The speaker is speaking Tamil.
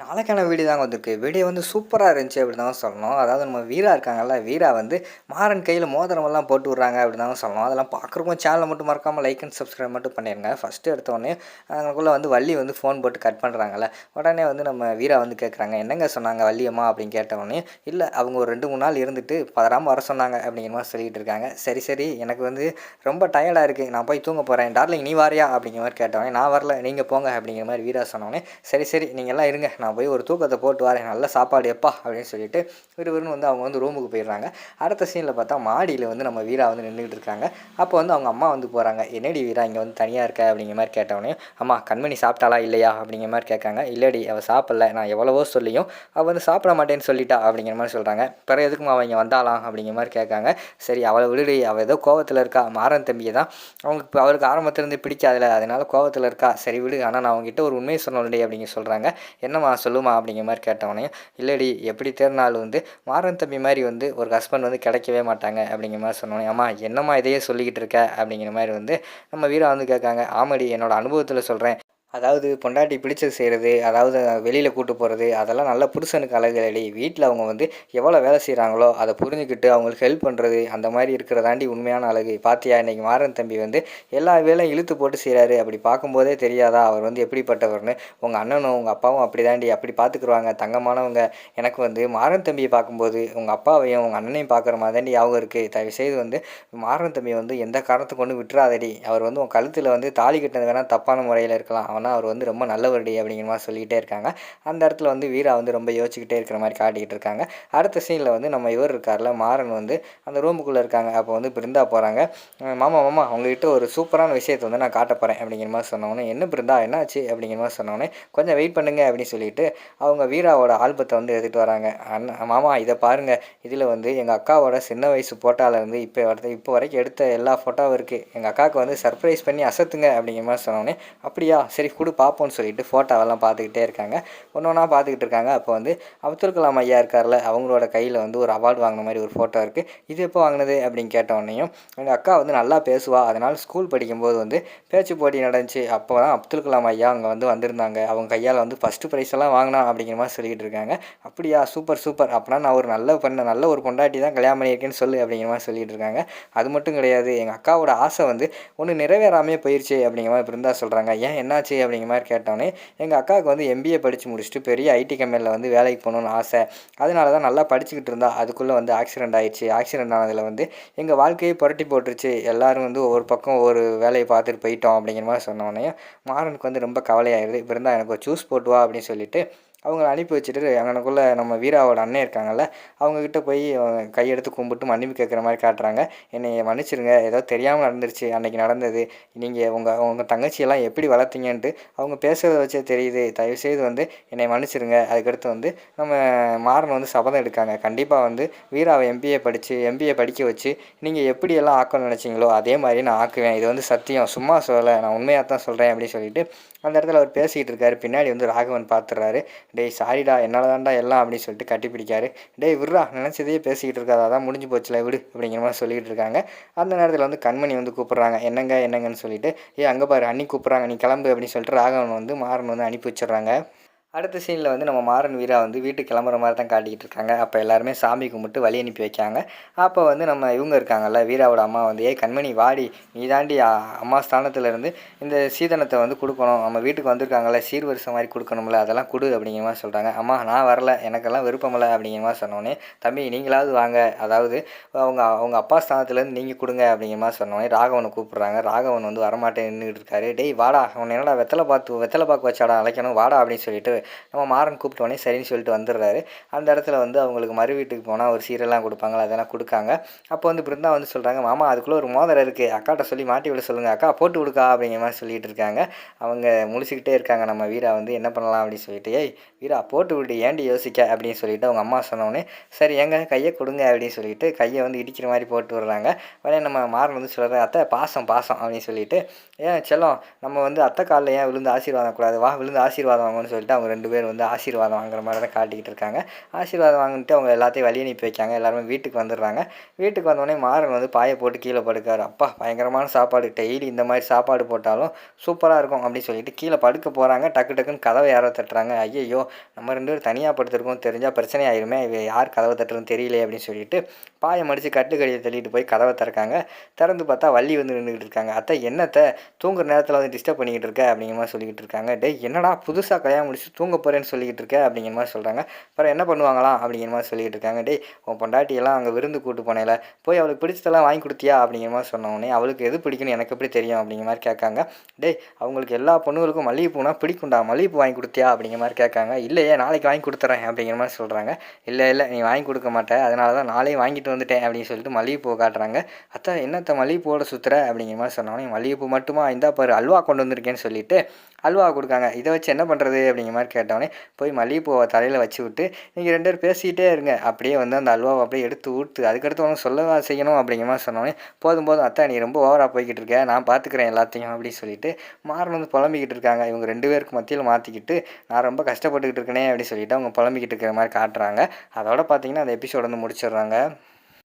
நாளைக்கான வீடியோ தாங்க வந்திருக்கு. வீடியோ வந்து சூப்பராக இருந்துச்சு அப்படி தான் சொல்லணும். அதாவது நம்ம வீரா இருக்காங்கல்ல வீரா வந்து மாறன் கையில் மோதிரமெல்லாம் போட்டு விட்றாங்க அப்படி தான் சொல்லணும். அதெல்லாம் பார்க்குறப்போ சேனலை மட்டும் மறக்காமல் லைக் அண்ட் சப்ஸ்கிரைப் மட்டும் பண்ணிடுங்க ஃபஸ்ட்டு எடுத்தோடனே அதுக்குள்ளே வந்து வள்ளி வந்து ஃபோன் போட்டு கட் பண்ணுறாங்கல்ல உடனே வந்து நம்ம வீரா வந்து கேட்குறாங்க என்னங்க சொன்னாங்க வள்ளியம்மா? அப்படின்னு கேட்டவொடனே இல்லை அவங்க ஒரு ரெண்டு மூணு நாள் இருந்துட்டு பதறாமல் வர சொன்னாங்க அப்படிங்கிற மாதிரி சொல்லிட்டு இருக்காங்க. சரி சரி எனக்கு வந்து ரொம்ப டயர்டாக இருக்குது நான் போய் தூங்க போகிறேன் டார்லிங் நீ வாரியா? அப்படிங்கிற மாதிரி கேட்டவொடனே நான் வரல. நீங்கள் போங்க அப்படிங்கிற மாதிரி வீரா சொன்னோடனே சரி சரி நீங்கள் எல்லாம் இருங்க. நான் போய் ஒரு தூக்கத்தை போட்டு வரேன் நல்ல சாப்பாடு எப்பா? அப்படின்னு சொல்லிட்டு விறுவிறுன்னு வந்து அவங்க வந்து ரூமுக்கு போயிடுறாங்க. அடுத்த சீனில் பார்த்தா மாடியில் வந்து நம்ம வீரா வந்து நின்றுட்டு இருக்காங்க. அப்போ வந்து அவங்க அம்மா வந்து போகிறாங்க என்னடி வீரா இங்கே வந்து தனியாக இருக்க? அப்படிங்கிற மாதிரி கேட்டவொடனே அம்மா கண்மணி சாப்பிட்டாளா இல்லையா? அப்படிங்கிற மாதிரி கேட்காங்க. இல்லடி அவள் சாப்பிடல. நான் எவ்வளவோ சொல்லியும் அவள் வந்து சாப்பிட மாட்டேன்னு சொல்லிட்டா அப்படிங்கிற மாதிரி சொல்கிறாங்க பிறகு எதுக்குமா அவள் இங்கே வந்தாலாம் அப்படிங்கிற மாதிரி கேட்காங்க. சரி அவளை விடுடி. அவள் ஏதோ கோவத்தில் இருக்கா? மாறன் தம்பியை தான். அவங்களுக்கு இப்போ அவளுக்கு ஆரம்பத்துலேருந்து பிடிக்காதுல. அதனால கோவத்தில் இருக்கா? சரி விடு. ஆனால் நான் அவங்ககிட்ட ஒரு உண்மையை சொன்னோம்டி அப்படிங்க சொல்கிறாங்க என்னம்மா சொல்லுமா அப்படிங்கிற மாதிரி கேட்டவொடனே இல்லடி எப்படி தேர்னாலும் வந்து மாறன் தம்பி மாதிரி வந்து ஒரு ஹஸ்பண்ட் வந்து கிடைக்கவே மாட்டாங்க அப்படிங்கிற மாதிரி சொன்னோன்னே அம்மா என்னம்மா இதையே சொல்லிக்கிட்டு இருக்க அப்படிங்கிற மாதிரி வந்து நம்ம வீரா வந்து கேட்காங்க. ஆமாடி என்னோடய அனுபவத்தில் சொல்கிறேன் அதாவது பொண்டாட்டி பிடிச்சது செய்கிறது அதாவது வெளியில் கூட்டு போகிறது அதெல்லாம் நல்ல புருஷனுக்கு அழகலடி வீட்டில் அவங்க வந்து எவ்வளோ வேலை செய்கிறாங்களோ அதை புரிஞ்சுக்கிட்டு அவங்களுக்கு ஹெல்ப் பண்ணுறது அந்த மாதிரி இருக்கிறதாண்டி உண்மையான அழகு. பாத்தியா இன்றைக்கி மாறன் தம்பி வந்து எல்லா வேலையும் இழுத்து போட்டு செய்கிறாரு அப்படி பார்க்கும்போதே தெரியாதா அவர் வந்து எப்படிப்பட்டவர்னு. உங்கள் அண்ணனும் உங்கள் அப்பாவும் அப்படி தாண்டி அப்படி பார்த்துக்குருவாங்க. தங்கமானவங்க எனக்கு வந்து மாறன் தம்பியை பார்க்கும்போது உங்கள் அப்பாவையும் உங்கள் அண்ணனையும் பார்க்குற மாதிரி தாண்டி ஞாபகம் இருக்குது தயவுசெய்து வந்து மாறன் தம்பி வந்து எந்த காரணத்தை கொண்டு விட்டுறாதடி. அவர் வந்து உன் கழுத்தில் வந்து தாலி கட்டினது வேணால் தப்பான முறையில் இருக்கலாம். அவனா அவர் வந்து ரொம்ப நல்லவருடி அப்படிங்கிற மாதிரி சொல்லிக்கிட்டே இருக்காங்க. அந்த இடத்துல வந்து வீரா வந்து ரொம்ப யோசிச்சுக்கிட்டே இருக்கிற மாதிரி காட்டிக்கிட்டு இருக்காங்க. அடுத்த சீனில் வந்து நம்ம இவர் இருக்கார்ல மாறன் வந்து அந்த ரூமுக்குள்ளே இருக்காங்க. அப்போ வந்து பிருந்தா போகிறாங்க மாமா மாமா அவங்ககிட்ட ஒரு சூப்பரான விஷயத்தை வந்து நான் காட்ட போகிறேன் அப்படிங்கிற மாதிரி சொன்னோன்னே என்ன பிருந்தா என்னாச்சு அப்படிங்கிற மாதிரி சொன்னோன்னே கொஞ்சம் வெயிட் பண்ணுங்க அப்படின்னு சொல்லிட்டு அவங்க வீராவோட ஆல்பத்தை வந்து எடுத்துகிட்டு வராங்க. அண்ணா மாமா இதை பாருங்கள் இதில் வந்து எங்கள் அக்காவோட சின்ன வயசு ஃபோட்டோவிலேருந்து இப்போ வரது இப்போ வரைக்கும் எடுத்த எல்லா ஃபோட்டோவும் இருக்குது எங்கள் அக்காவுக்கு வந்து சர்ப்ரைஸ் பண்ணி அசத்துங்க அப்படிங்கிற மாதிரி சொன்னோன்னே அப்படியா? சரி கொடு பார்ப்போம்னு சொல்லிட்டு ஃபோட்டோவெல்லாம் பார்த்துக்கிட்டே இருக்காங்க. ஒன்று ஒன்றா பார்த்துக்கிட்டு இருக்காங்க. அப்போ வந்து அப்துல் கலாம் ஐயா இருக்கார்ல அவங்களோட கையில் வந்து ஒரு அவார்டு வாங்கின மாதிரி ஒரு ஃபோட்டோ இருக்குது இது எப்போ வாங்கினது அப்படின்னு கேட்டோடனையும் எங்கள் அக்கா வந்து நல்லா பேசுவா. அதனால் ஸ்கூல் படிக்கும்போது வந்து பேச்சு போட்டி நடந்துச்சு. அப்போ தான் அப்துல் கலாம் ஐயா அங்கே வந்து வந்திருந்தாங்க. அவங்க கையால் வந்து ஃபஸ்ட்டு ப்ரைஸ் எல்லாம் வாங்கினா அப்படிங்கிற மாதிரி சொல்லிக்கிட்டு இருக்காங்க. அப்படியா சூப்பர் சூப்பர் அப்படின்னா நான் ஒரு நல்ல பண்ண நல்ல ஒரு பொண்டாட்டி தான் கல்யாணம் பண்ணியிருக்கேன்னு சொல்லு அப்படிங்கிற மாதிரி சொல்லிகிட்டு இருக்காங்க. அது மட்டும் கிடையாது. எங்கள் அக்காவோட ஆசை வந்து ஒன்று நிறைவேறாமே போயிடுச்சு அப்படிங்கிற மாதிரி இருந்தால் சொல்கிறாங்க ஏன் என்னாச்சு? அப்படிங்கிற மாதிரி கேட்டோன்னே எங்கள் அக்காவுக்கு வந்து எம்பிஏ படித்து முடிச்சுட்டு பெரிய ஐடி கம்பெனியில் வந்து வேலைக்கு போகணுன்னு ஆசை. அதனால தான் நல்லா படிச்சுக்கிட்டு இருந்தா. அதுக்குள்ளே வந்து ஆக்சிடென்ட் ஆயிடுச்சு. ஆக்சிடென்ட் ஆனதில் வந்து எங்கள் வாழ்க்கையை புரட்டி போட்டுருச்சு. எல்லாரும் வந்து ஒவ்வொரு பக்கம் ஒரு வேலையை பார்த்துட்டு போயிட்டோம் அப்படிங்கிற மாதிரி சொன்னோடனே மாறனுக்கு வந்து ரொம்ப கவலையாயிருது இப்போ இருந்தால் எனக்கு ஒரு சூஸ் போட்டு வா அப்படின்னு சொல்லிட்டு அவங்கள அனுப்பி வச்சுட்டு அங்கனக்குள்ளே நம்ம வீராவோட அண்ணன் இருக்காங்கல்ல அவங்கக்கிட்ட போய் கையெடுத்து கும்பிட்டு மன்னிப்பு கேட்குற மாதிரி காட்டுறாங்க. என்னை மன்னிச்சிருங்க. ஏதோ தெரியாமல் நடந்துருச்சு. அன்றைக்கி நடந்தது. நீங்கள் உங்கள் உங்கள் தங்கச்சியெல்லாம் எப்படி வளர்த்தீங்கன்ட்டு அவங்க பேசுகிறத வச்சே தெரியுது. தயவுசெய்து வந்து என்னை மன்னிச்சிருங்க. அதுக்கடுத்து வந்து நம்ம மாறன் வந்து சபதம் எடுக்காங்க. கண்டிப்பாக வந்து வீராவை எம்பிஏ படித்து எம்பிஏ படிக்க வச்சு நீங்கள் எப்படியெல்லாம் ஆக்கணும்னு நினச்சிங்களோ அதே மாதிரி நான் ஆக்குவேன். இது வந்து சத்தியம். சும்மா சொல்லலை. நான் உண்மையாக தான் சொல்கிறேன் அப்படின்னு சொல்லிட்டு அந்த இடத்துல அவர் பேசிக்கிட்டு இருக்காரு. பின்னாடி வந்து ராகவன் பார்த்துறாரு டேய் சாரிடா என்னால் தான்டா எல்லாம் அப்படின்னு சொல்லிட்டு கட்டி பிடிக்காரு டேய் விட்றா நினச்சதையே பேசிக்கிட்டு இருக்காது அதான் முடிஞ்சு போச்சுல விடு அப்படிங்கிற மாதிரி சொல்லிக்கிட்டு இருக்காங்க. அந்த நேரத்தில் வந்து கண்மணி வந்து கூப்பிட்றாங்க. என்னங்க என்னங்கன்னு சொல்லிட்டு ஏ அங்கே பாரு அன்னி கூப்பிட்றாங்க நீ கிளம்பு அப்படின்னு சொல்லிட்டு ராகவன் வந்து மாறன் வந்து அனுப்பி வச்சிடுறாங்க. அடுத்த சீனில் வந்து நம்ம மாறன் வீரா வந்து வீட்டுக்கு கிளம்புற மாதிரி தான் காட்டிக்கிட்டு இருக்காங்க. அப்போ எல்லாருமே சாமி கும்பிட்டு வழி அனுப்பி வைக்காங்க அப்போ வந்து நம்ம இவங்க இருக்காங்கல்ல வீராவோட அம்மா வந்து ஏய் கண்மணி வாடி நீ தாண்டி அம்மா ஸ்தானத்துலேருந்து இந்த சீதனத்தை வந்து கொடுக்கணும். நம்ம வீட்டுக்கு வந்திருக்காங்கல்ல சீர்வரிசம் மாதிரி கொடுக்கணும்ல அதெல்லாம் கொடு அப்படிங்கிற மாதிரி சொல்கிறாங்க அம்மா நான் வரல எனக்கெல்லாம் விருப்பமில்ல அப்படிங்கிற மாதிரி சொன்னோன்னே தம்பி நீங்களாவது வாங்க. அதாவது அவங்க அவங்க அப்பா ஸ்தானத்துலேருந்து நீங்கள் கொடுங்க அப்படிங்கிற மாதிரி சொன்னோன்னே ராகவனை கூப்பிட்றாங்க. ராகவன் வந்து வரமாட்டேன் நின்றுட்டு இருக்காரு. டேய் வாடா அவன் என்னடா வெத்தலை பார்த்து வெத்தலை பார்க்க வச்சாடா அழைக்கணும் வாடா அப்படின்னு சொல்லிட்டு நம்ம மாறன் கூப்பிட்டோன்னே சரின்னு சொல்லிட்டு வந்துடுறாரு. அந்த இடத்துல வந்து அவங்களுக்கு மறு வீட்டுக்கு போனால் ஒரு சீரெல்லாம் கொடுப்பாங்களா அதெல்லாம் கொடுக்காங்க. அப்போ வந்து பிருந்தா வந்து சொல்கிறாங்க மாமா அதுக்குள்ளே ஒரு மோதிரம் இருக்குது அக்காட்ட சொல்லி மாட்டி விட சொல்லுங்கள் அக்கா போட்டு கொடுக்கா அப்படிங்கிற மாதிரி சொல்லிட்டு இருக்காங்க. அவங்க முழிச்சிக்கிட்டே இருக்காங்க நம்ம வீரா வந்து என்ன பண்ணலாம்? அப்படின்னு சொல்லிட்டு ஏய் வீரா போட்டு விட்டு ஏண்டி யோசிக்க? அப்படின்னு சொல்லிட்டு அவங்க அம்மா சொன்னோடனே சரி எங்க கையை கொடுங்க அப்படின்னு சொல்லிட்டு கையை வந்து இடிக்கிற மாதிரி போட்டு விடுறாங்க. உடனே நம்ம மாறன் வந்து சொல்கிறாங்க அத்தை பாசம் பாசம் அப்படின்னு சொல்லிட்டு ஏன் செல்லம் நம்ம வந்து அத்தை காலில் ஏன் விழுந்து ஆசீர்வாதம் கூடாது? வா விழுந்து ஆசீர்வாதம் வாங்கன்னு சொல்லிட்டு அவங்க ரெண்டு பேர் வந்து ஆசீர்வாதம் வாங்குற மாதிரி தான் காட்டிக்கிட்டு இருக்காங்க. ஆசீர்வாதம் வாங்கிட்டு அவங்க எல்லாத்தையும் வழி அனுப்பி வைக்காங்க. எல்லாருமே வீட்டுக்கு வந்துடுறாங்க. வீட்டுக்கு வந்தோடனே மாறன் வந்து பாயை போட்டு கீழே படுக்காரு. அப்பா பயங்கரமான சாப்பாடு. டெய்லி இந்த மாதிரி சாப்பாடு போட்டாலும் சூப்பராக இருக்கும் அப்படின்னு சொல்லிட்டு கீழே படுக்க போகிறாங்க டக்கு டக்குன்னு கதவை யாரோ தட்டுறாங்க. ஐயையோ நம்ம ரெண்டு பேரும் தனியாக படுத்துருக்கோம் தெரிஞ்சால் பிரச்சனை ஆயிருமே. இவ யார் கதவை தட்டுறதுன்னு தெரியலையே அப்படின்னு சொல்லிட்டு பாயை மடித்து கட்டுக்கடியை தள்ளிட்டு போய் கதவை திறக்காங்க. திறந்து பார்த்தா வள்ளி வந்து நின்றுக்கிட்டு இருக்காங்க. அத்தை என்னத்தை? தூங்குற நேரத்தில் வந்து டிஸ்டர்ப் பண்ணிக்கிட்டு இருக்க? அப்படிங்கிற மாதிரி சொல்லிக்கிட்டு இருக்காங்க. டே என்னடா புதுசாக கல்யாணம் முடிச்சு தூங்க தூங்க போகிறேன்னு சொல்லிக்கிட்டு இருக்க அப்படிங்கிற மாதிரி சொல்கிறாங்க அப்புறம் என்ன பண்ணுவாங்களாம் அப்படிங்கிற மாதிரி சொல்லிக்கிட்டு இருக்காங்க. டேய் உன் பொண்டாட்டியெல்லாம் அங்கே விருந்து கூட்டு போனேல போய் அவளுக்கு பிடிச்சதெல்லாம் வாங்கி கொடுத்தியா அப்படிங்கிற மாதிரி சொன்னோடனே அவளுக்கு எது பிடிக்குன்னு எனக்கு எப்படி தெரியும் அப்படிங்கிற மாதிரி கேட்காங்க. டேய் அவங்களுக்கு எல்லா பொண்ணுங்களுக்கும் மல்லிகைப்பூனா பிடிக்கும்டா மல்லிகைப்பூ வாங்கி கொடுத்தியா அப்படிங்கிற மாதிரி கேட்காங்க. இல்லையே நாளைக்கு வாங்கி கொடுத்துறேன் அப்படிங்கிற மாதிரி சொல்கிறாங்க இல்லை இல்லை நீ வாங்கி கொடுக்க மாட்டேன் அதனால தான் நாளே வாங்கிட்டு வந்துட்டேன் அப்படின்னு சொல்லிட்டு மல்லிகைப்பூ காட்டுறாங்க. அத்தா என்னத்த மல்லிகைப்பூவோட சுற்றுற அப்படிங்கிற மாதிரி சொன்னோடனே மல்லிகைப்பூ மட்டுமா இந்தா பாரு அல்வா கொண்டு வந்திருக்கேன்னு சொல்லிட்டு அல்வா கொடுக்காங்க. இதை வச்சு என்ன பண்ணுறது அப்படிங்கிற மாதிரி கேட்டோடனே போய் மல்லிகைப்பூவை தலையில் வச்சு விட்டு நீங்கள் ரெண்டு பேர் பேசிக்கிட்டே இருங்க. அப்படியே வந்து அந்த அல்வாவை அப்படியே எடுத்து ஊற்று அதுக்கடுத்து அவங்க சொல்லவா செய்யணும் அப்படிங்கிற மாதிரி சொன்னோடனே போதும் போதும் அத்தா நீ ரொம்ப ஓவராக போய்கிட்டு இருக்க. நான் பார்த்துக்கிறேன் எல்லாத்தையும் அப்படின்னு சொல்லிட்டு மாறன் வந்து புலம்பிக்கிட்டு இருக்காங்க. இவங்க ரெண்டு பேருக்கு மத்தியில் மாற்றிக்கிட்டு நான் ரொம்ப கஷ்டப்பட்டுக்கிட்டு இருக்கேனே அப்படின்னு சொல்லிட்டு அவங்க புலம்பிக்கிட்டு இருக்கிற மாதிரி காட்டுறாங்க. அதோட பார்த்தீங்கன்னா அந்த எபிசோட் வந்து முடிச்சிடுறாங்க.